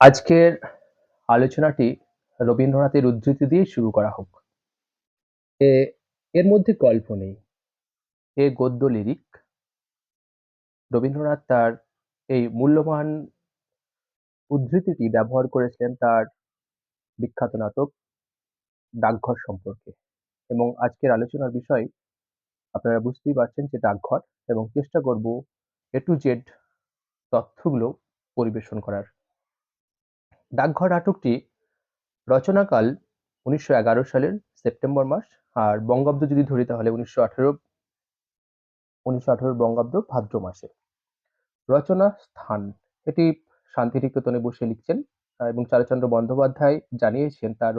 আজকের আলোচনাটি রবীন্দ্রনাথের উদ্ধৃতি দিয়ে শুরু করা হোক। এ, এর মধ্যে গল্প নেই। এ গদ্য লিরিক। রবীন্দ্রনাথ তার এই মূল্যবান উদ্ধৃতিটি ব্যবহার করেছিলেন তার বিখ্যাত নাটক 'ডাকঘর' সম্পর্কে এবং আজকের আলোচনার বিষয় আপনারা বুঝতেই পারছেন যে 'ডাকঘর' এবং চেষ্টা করব এ টু জেড তথ্যগুলো পরিবেশন করার। 'ডাকঘর' নাটকটি রচনাকাল ১৯১১ সালের সেপ্টেম্বর মাস। আর বঙ্গাব্দ যদি ধরি তাহলে ১৯১৮ ১৯১৮ বঙ্গাব্দ ভাদ্র মাসে। রচনা স্থান। এটি শান্তিনিকেতনে বসে লিখছেন এবং চারুচন্দ্র বন্দ্যোপাধ্যায় জানিয়েছেন তার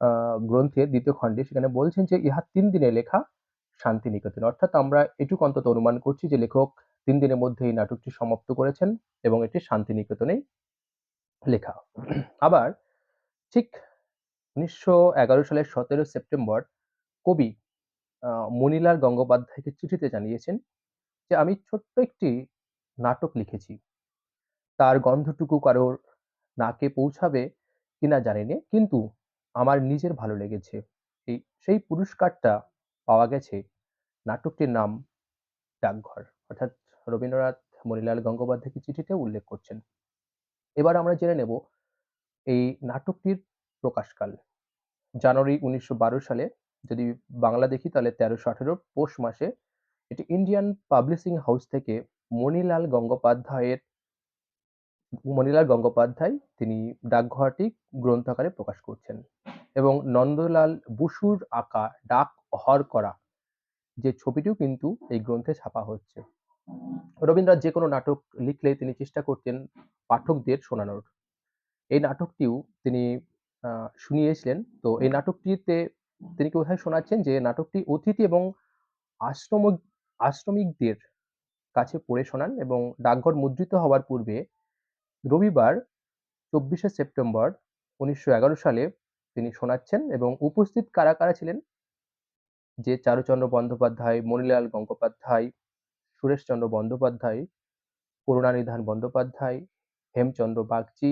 আ, গ্রন্থের দ্বিতীয় খণ্ডে। সেখানে বলছেন যে, ইহা তিন দিনে লেখা শান্তিনিকেতন। অর্থাৎ আমরা এটুকু অন্তত অনুমান করছি যে, লেখক তিন দিনের মধ্যে এই নাটকটি সমাপ্ত করেছেন এবং এটি শান্তিনিকেতনেই লেখা। আবার ঠিক ১৯১১ সালের ১৭ সেপ্টেম্বর কবি আ মণিলাল গঙ্গোপাধ্যায়কে চিঠিতে জানিয়েছেন যে, "আমি ছোট্ট একটি নাটক লিখেছি। তার গন্ধটুকু কারোর নাকে পৌঁছাবে কিনা জানি নে, কিন্তু আমার নিজের ভালো লেগেছে। এই সেই পুরস্কারটা পাওয়া গেছে নাটকটির নাম 'ডাকঘর'।" অর্থাৎ রবীন্দ্রনাথ মণিলাল গঙ্গোপাধ্যায়কে চিঠিতে উল্লেখ করছেন। এবার আমরা জেনে নেব এই নাটকটির প্রকাশকাল। জানুয়ারি ১৯১২ সালে, যদি বাংলা দেখি তাহলে ১৩১৮ পৌষ মাসে এটি ইন্ডিয়ান পাবলিশিং হাউস থেকে মণিলাল গঙ্গোপাধ্যায়ের, মণিলাল গঙ্গোপাধ্যায় তিনি 'ডাকঘর'টি গ্রন্থ আকারে প্রকাশ করছেন এবং নন্দলাল বসুর আঁকা 'ডাক হর করা' যে ছবিটিও কিন্তু এই গ্রন্থে ছাপা হচ্ছে। রবীন্দ্রনাথ যে কোনো নাটক লিখলে তিনি চেষ্টা করতেন পাঠকদের শোনানোর। এই নাটকটিও তিনি শুনিয়েছিলেন। তো এই নাটকটিতে তিনি কোথায় শোনাচ্ছেন যে নাটকটি অতিথি এবং আশ্রম আশ্রমিকদের কাছে পড়ে শোনান এবং ডাকঘর মুদ্রিত হওয়ার পূর্বে রবিবার ২৪শে সেপ্টেম্বর ১৯১১ সালে তিনি শোনাচ্ছেন এবং উপস্থিত কারা, কারা ছিলেন? যে চারুচন্দ্র বন্দ্যোপাধ্যায়, মণিলাল গঙ্গোপাধ্যায়, সুরেশচন্দ্র বন্দ্যোপাধ্যায়, করুণানিধান বন্দ্যোপাধ্যায়, হেমচন্দ্র বাগচি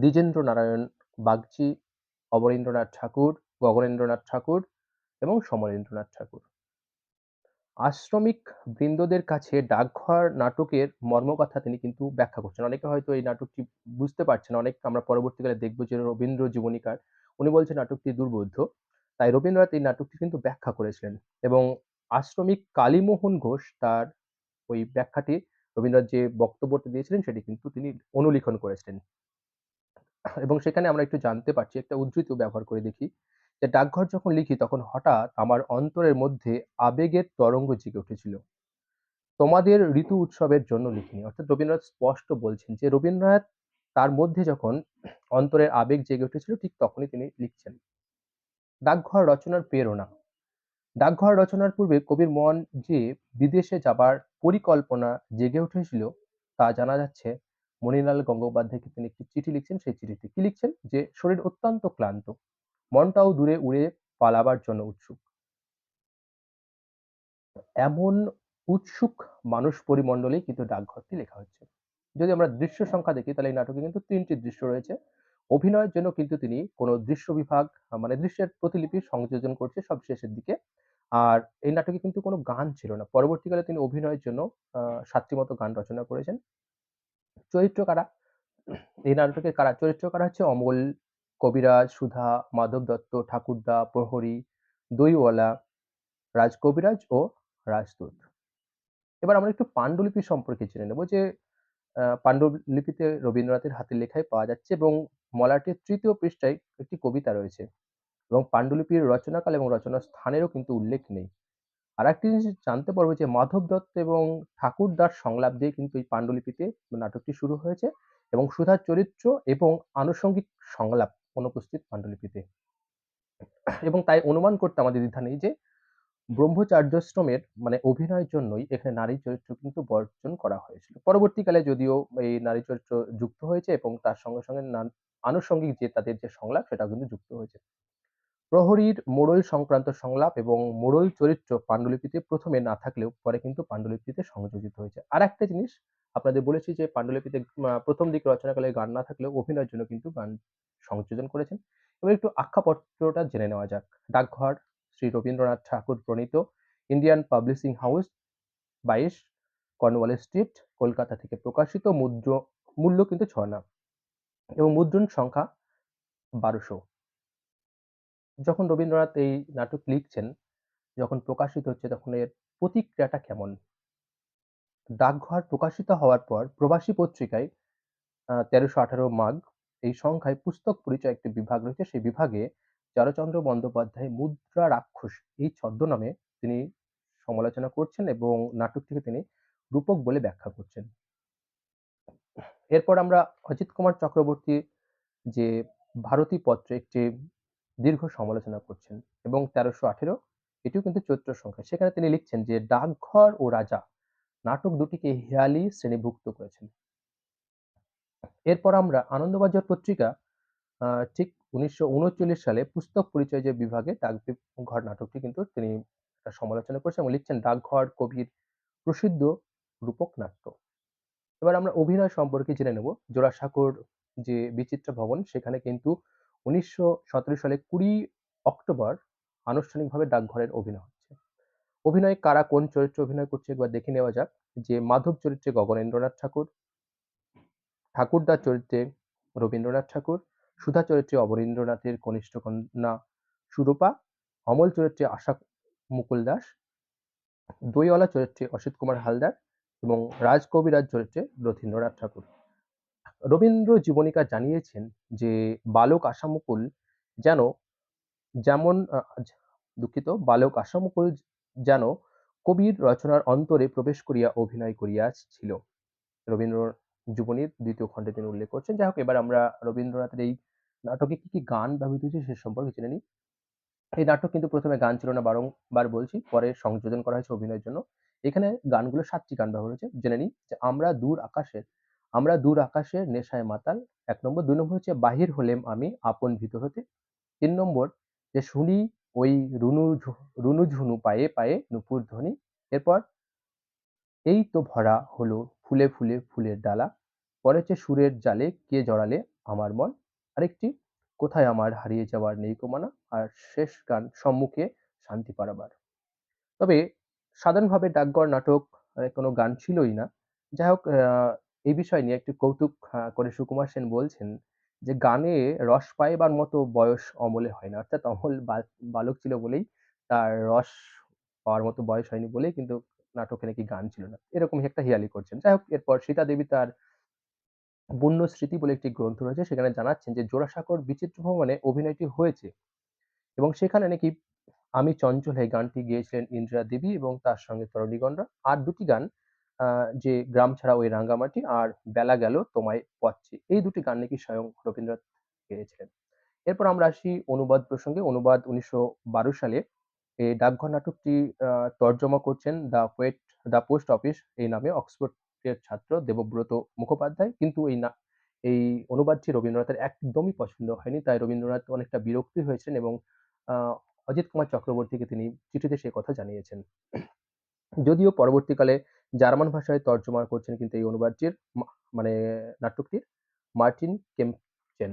দ্বিজেন্দ্র নারায়ণ বাগচি, অবনীন্দ্রনাথ ঠাকুর, গগনেন্দ্রনাথ ঠাকুর এবং সমরেন্দ্রনাথ ঠাকুর। আশ্রমিক বৃন্দদের কাছে 'ডাকঘর' নাটকের মর্মকথা তিনি কিন্তু ব্যাখ্যা করছেন। অনেকে হয়তো এই নাটকটি বুঝতে পারছেন। অনেক আমরা পরবর্তীকালে দেখব যে রবীন্দ্র জীবনীকার উনি বলছেন নাটকটি দুর্বোধ্য। তাই রবীন্দ্রনাথ এই নাটকটি কিন্তু ব্যাখ্যা করেছিলেন এবং আশ্রমিক কালীমোহন ঘোষ তার ওই ব্যাখ্যাটি রবীন্দ্রনাথ যে বক্তব্যটি দিয়েছিলেন সেটি কিন্তু তিনি অনুলিখন করেছিলেন। এবং সেখানে আমরা একটু জানতে পারছি একটা উদ্ধৃতিও ব্যবহার করে দেখি যে, "ডাকঘর যখন লিখি তখন হঠাৎ আমার অন্তরের মধ্যে আবেগের তরঙ্গ জেগে উঠেছিল। তোমাদের ঋতু উৎসবের জন্য লিখিনি।" অর্থাৎ রবীন্দ্রনাথ স্পষ্ট বলছেন যে রবীন্দ্রনাথ তার মধ্যে যখন অন্তরের আবেগ জেগে উঠেছিল ঠিক তখনই তিনি লিখছেন। ডাকঘর রচনার প্রেরণা। ডাকঘর রচনার পূর্বে কবির মন যে বিদেশে যাবার পরিকল্পনা জেগে উঠেছিল তা জানা যাচ্ছে মণিলাল গঙ্গোপাধ্যায়কে তিনি একটি চিঠি লিখছেন সেই চিঠিতে। কি লিখছেন? যে, শরীর অত্যন্ত ক্লান্ত। মনটাও দূরে উড়ে পালাবার জন্য উৎসুক। এমন উৎসুক মানুষ পরিমণ্ডলেই কিন্তু 'ডাকঘর'টি লেখা হচ্ছে। যদি আমরা দৃশ্য সংখ্যা দেখি, তাহলে এই নাটকে কিন্তু তিনটি দৃশ্য রয়েছে। অভিনয়ের জন্য কিন্তু তিনি কোনো দৃশ্য বিভাগ মানে দৃশ্যের প্রতিলিপি সংযোজন করছে সব শেষের দিকে। আর এই নাটকে কিন্তু কোনো গান ছিল না। পরবর্তীকালে তিনি অভিনয়ের জন্য সাতটি মতো গান রচনা করেছেন। চরিত্র কারা? এই নাটকে কারা? চরিত্র কারা হচ্ছে অমল, কবিরাজ, সুধা, মাধব দত্ত, ঠাকুরদা, প্রহরী, দইওয়ালা, রাজ কবিরাজ ও রাজদূত। এবার আমরা একটু পাণ্ডুলিপি সম্পর্কে জেনে নেব যে পাণ্ডুলিপিতে রবীন্দ্রনাথের হাতের লেখাই পাওয়া যাচ্ছে এবং মলাটের তৃতীয় পৃষ্ঠায় একটি কবিতা রয়েছে এবং পাণ্ডুলিপির রচনাকাল এবং রচনার স্থানেরও কিন্তু উল্লেখ নেই। আরেকটি জিনিস জানতে পারব যে মাধব দত্ত এবং ঠাকুরদার সংলাপ দিয়ে কিন্তু এই পাণ্ডুলিপিতে নাটকটি শুরু হয়েছে এবং সুধার চরিত্র এবং আনুষঙ্গিক সংলাপ অনুপস্থিত পাণ্ডুলিপিতে এবং তাই অনুমান করতে আমাদের দ্বিধা নেই যে ব্রহ্মচার্যাশ্রমের মানে অভিনয়ের জন্যই এখানে নারী চরিত্র কিন্তু বর্জন করা হয়েছিল। পরবর্তীকালে যদিও এই নারী চরিত্র যুক্ত হয়েছে এবং তার সঙ্গে, সঙ্গে আনুষঙ্গিক যে তাদের যে সংলাপ সেটাও কিন্তু যুক্ত হয়েছে। প্রহরীর মোড়ল সংক্রান্ত সংলাপ এবং মোড়ল চরিত্র পাণ্ডুলিপিতে প্রথমে না থাকলেও পরে কিন্তু পাণ্ডুলিপিতে সংযোজিত হয়েছে। আর একটা জিনিস আপনাদের বলেছি যে পাণ্ডুলিপিতে প্রথম ১ম দিকে রচনাকালে গান না থাকলেও অভিনয়ের জন্য কিন্তু গান সংযোজন করেছেন। এবার একটু আখ্যাপত্রটা জেনে নেওয়া যাক। ডাকঘর শ্রী রবীন্দ্রনাথ ঠাকুর প্রণীত Indian publishing house ২২ Cornwallis street, Kolkata থেকে প্রকাশিত মুদ্র মূল্য কিন্তু ৬ আনা এবং মুদ্রণ সংখ্যা ১২০০ যখন রবীন্দ্রনাথ এই নাটক লিখছেন, যখন প্রকাশিত হচ্ছে তখন এর প্রতিক্রিয়াটা কেমন? ডাকঘর প্রকাশিত হওয়ার পর প্রবাসী পত্রিকায় তেরোশো ১৩১৮ মাঘ এই সংখ্যায় পুস্তক পরিচয় একটি বিভাগ রয়েছে। সেই বিভাগে চারুচন্দ্র বন্দ্যোপাধ্যায় 'মুদ্রা রাক্ষস' এই ছদ্মনামে তিনি সমালোচনা করছেন এবং নাটকটিকে তিনি রূপক বলে ব্যাখ্যা করছেন। এরপর আমরা অজিত কুমার চক্রবর্তী যে 'ভারতী' পত্রে একটি দীর্ঘ সমালোচনা করছেন এবং ১৩১৮ এটিও কিন্তু চৈত্র সংখ্যা। সেখানে তিনি লিখছেন যে, 'ডাকঘর ও রাজা' নাটক দুটিকে হেঁয়ালি শ্রেণীভুক্ত করেছেন। এরপর আমরা আনন্দবাজার পত্রিকা ঠিক ১৯৩৯ সালে পুস্তক পরিচয় যে বিভাগে 'ডাকঘর' নাটকটি কিন্তু তিনি সমালোচনা করেছেন এবং লিখছেন, 'ডাকঘর কবির প্রসিদ্ধ রূপক নাট্য।' এবার আমরা অভিনয় সম্পর্কে জেনে নেব। জোড়াসাঁকোর যে বিচিত্র ভবন, সেখানে কিন্তু ১৯১৭ সালে ২০ অক্টোবর আনুষ্ঠানিকভাবে ডাকঘরের অভিনয় হচ্ছে। অভিনয়ে কারা কোন চরিত্রে অভিনয় করছে একবার দেখে নেওয়া যাক। যে মাধব চরিত্রে গগনেন্দ্রনাথ ঠাকুর, ঠাকুরদা চরিত্রে রবীন্দ্রনাথ ঠাকুর, সুধা চরিত্রে অবনীন্দ্রনাথের কনিষ্ঠ কন্যা সুরূপা, অমল চরিত্রে আশা মুকুল দাস, দইওয়ালা চরিত্রে অসিত কুমার হালদার এবং রাজকবিরাজ চরিত্রে রথীন্দ্রনাথ ঠাকুর। রবীন্দ্র জীবনিকা জানিয়েছেন যে বালক আশামুকুল যেন যেমন দুঃখিত বালক আশামুকুল যেন কবির রচনার অন্তরে প্রবেশ করিয়া অভিনয় করিয়াছিল। রবীন্দ্র জীবনীর দ্বিতীয় খণ্ডে তিনি উল্লেখ করছেন। যাই হোক এবার আমরা রবীন্দ্রনাথের এই নাটকে কি, কি গান ব্যবহৃত হয়েছে সে সম্পর্কে জেনে নিই। এই নাটক কিন্তু প্রথমে গান ছিল না বারংবার বলছি, পরে সংযোজন করা হয়েছে অভিনয়ের জন্য। এখানে গানগুলো সাতটি গান ব্যবহার হয়েছে। জেনে নিই যে 'আমরা দূর আকাশের' আমরা দূর আকাশের নেশায় মাতাল। এক নম্বর, ২ নম্বর হচ্ছে 'বাহির হলেম আমি আপন ভিতর হতে' তিন নম্বর যে 'শুনি ওই রুনু রুনু ঝুনু পায়ে, পায়ে নূপুর ধ্বনি' এরপর 'এই তো ভরা হলো ফুলে, ফুলে ফুলের ডালা' পরে হচ্ছে 'সুরের জালে কে জড়ালে আমার মন' আরেকটি 'কোথায় আমার হারিয়ে যাওয়ার নেই মানা' আর শেষ গান 'সম্মুখে শান্তি পাড়াবার'। তবে সাধারণভাবে ডাকঘর নাটক কোনো গান ছিলই না। যাই হোক এই বিষয় নিয়ে একটি কৌতুক করে সুকুমার সেন বলছেন যে, "গানে রস পাইবার মতো বয়স অমলে হয় না।" অর্থাৎ অমল বা বালক ছিল বলেই তার রস পাওয়ার মতো বয়স হয়নি বলেই কিন্তু নাটকে নাকি গান ছিল না। এরকমই একটা হেঁয়ালি করছেন। যাই হোক এরপর সীতা দেবী তার 'বন্য স্মৃতি' বলে একটি গ্রন্থ রয়েছে সেখানে জানাচ্ছেন যে জোড়াসাঁকোর বিচিত্র ভবনে অভিনয়টি হয়েছে এবং সেখানে নাকি 'আমি চঞ্চল' এই গানটি গেয়েছিলেন ইন্দিরা দেবী এবং তার সঙ্গে তরণীগণরা। আর দুটি গান যে 'গ্রাম ছাড়া ওই রাঙ্গামাটি' আর 'বেলা গেল তোমায় পাচ্ছি এই দুটি গান নাকি স্বয়ং রবীন্দ্রনাথ গেয়েছিলেন। এরপর আমরা আসি অনুবাদ প্রসঙ্গে। অনুবাদ ১৯১২ সালে এই ডাকঘর নাটকটি তর্জমা করছেন the poet, the post office এই নামে অক্সফোর্ডের ছাত্র দেবব্রত মুখোপাধ্যায়। কিন্তু এই না, এই অনুবাদটি রবীন্দ্রনাথের একদমই পছন্দ হয়নি। তাই রবীন্দ্রনাথ অনেকটা বিরক্তি হয়েছেন এবং অজিত কুমার চক্রবর্তীকে তিনি চিঠিতে সে কথা জানিয়েছেন। যদিও পরবর্তীকালে জার্মান ভাষায় তর্জমা করছেন কিন্তু এই অনুবাদটির মানে নাটকটির মার্টিন কেম্পচেন।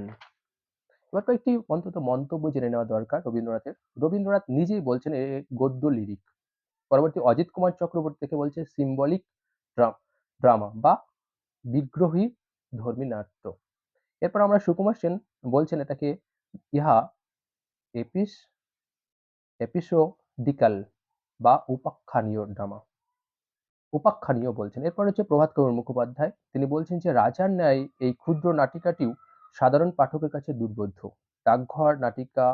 এবার কয়েকটি অন্তত মন্তব্য জেনে নেওয়া দরকার রবীন্দ্রনাথের। রবীন্দ্রনাথ নিজেই বলছেন, এ গদ্য লিরিক। পরবর্তী অজিত কুমার চক্রবর্তী থেকে বলছে, সিম্বলিক ড্রা, ড্রামা বা বিগ্রহী ধর্মী নাট্য। এরপর আমরা সুকুমার সেন বলছেন, এটাকে ইহা এপিস এপিসোডিক্যাল বা উপাখ্যানীয় ড্রামা। উপাখ্যানীয় বলছেন। এরপর হচ্ছে প্রভাত কুমার মুখোপাধ্যায়। তিনি বলছেন যে রাজার ন্যায় এই ক্ষুদ্র নাটিকাটিও সাধারণ পাঠকের কাছে দুর্বোধ্য। ডাকঘর নাটিকা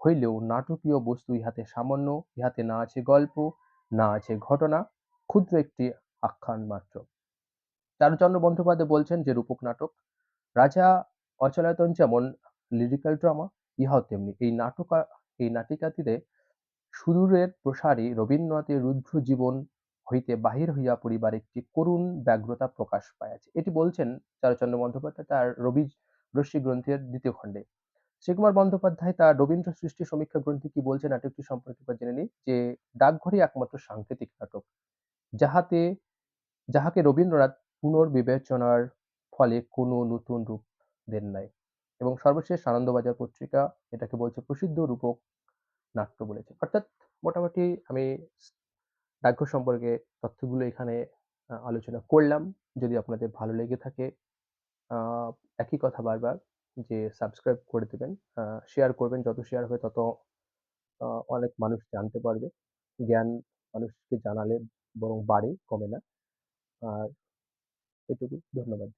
হইলেও নাটকীয় বস্তু ইহাতে সামান্য, ইহাতে না আছে গল্প, না আছে ঘটনা, ক্ষুদ্র একটি আখ্যান মাত্র। চারুচন্দ্র বন্দ্যোপাধ্যায় বলছেন যে রূপক নাটক। রাজা অচলায়তন যেমন লিরিক্যাল ড্রামা, ইহাও তেমনি। এই নাটকা এই নাটিকাটিতে সুদূরের প্রসারী রবীন্দ্রনাথের রুদ্র জীবন হইতে বাহির হইয়া পড়িবার একটি করুণ ব্যগ্রতা প্রকাশ পাইয়াছে। এটি বলছেন চারুচন্দ্র বন্দ্যোপাধ্যায় তার রবি রশ্মি গ্রন্থের দ্বিতীয় খণ্ডে। শ্রীকুমার বন্দ্যোপাধ্যায় তার রবীন্দ্র সৃষ্টি সমীক্ষা গ্রন্থে কি বলছেন নাটকটি সম্পর্কে জেনে নিই যে, ডাকঘরই একমাত্র সাংকেতিক নাটক। যাহাতে যাহাকে রবীন্দ্রনাথ পুনর্বিবেচনার ফলে কোনো নতুন রূপ দেন নাই এবং সর্বশেষ আনন্দবাজার পত্রিকা এটাকে বলছে প্রসিদ্ধ রূপক নাট্য বলেছে অর্থাৎ মোটামুটি আমি ডাকঘর সম্পর্কে তথ্যগুলো এখানে আলোচনা করলাম। যদি আপনাদের ভালো লেগে থাকে একই কথা বারবার যে সাবস্ক্রাইব করে দেবেন শেয়ার করবেন। যত শেয়ার হবে তত অনেক মানুষ জানতে পারবে। জ্ঞান মানুষকে জানালে বরং বাড়ে, কমে না। আর এটুকু। ধন্যবাদ।